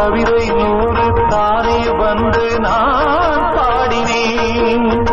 கவிதை நூறு தானே வந்து நான் பாடினேன்.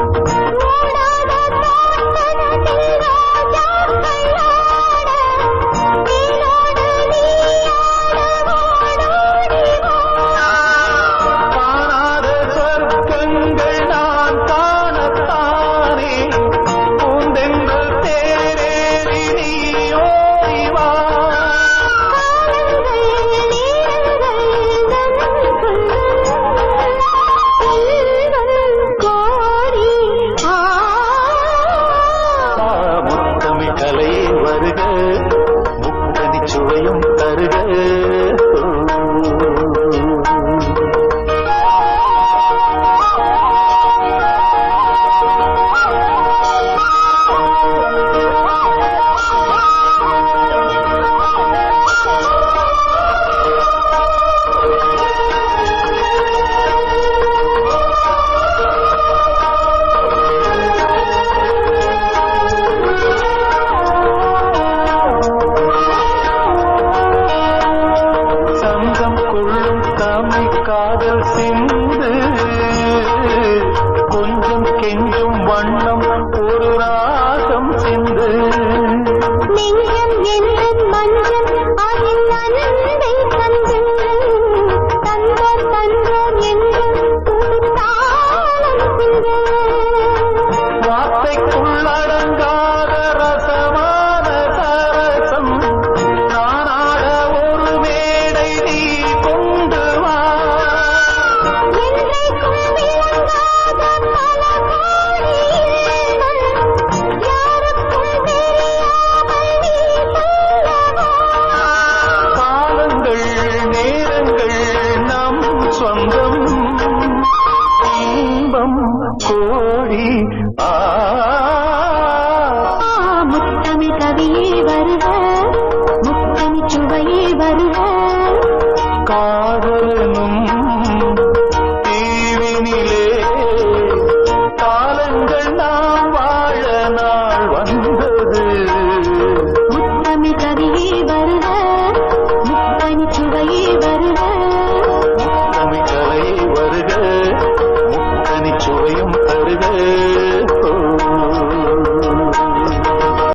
Oh, life. ముత్తంబం కోడి ఆ. ముత్తమి కవియే వరుగా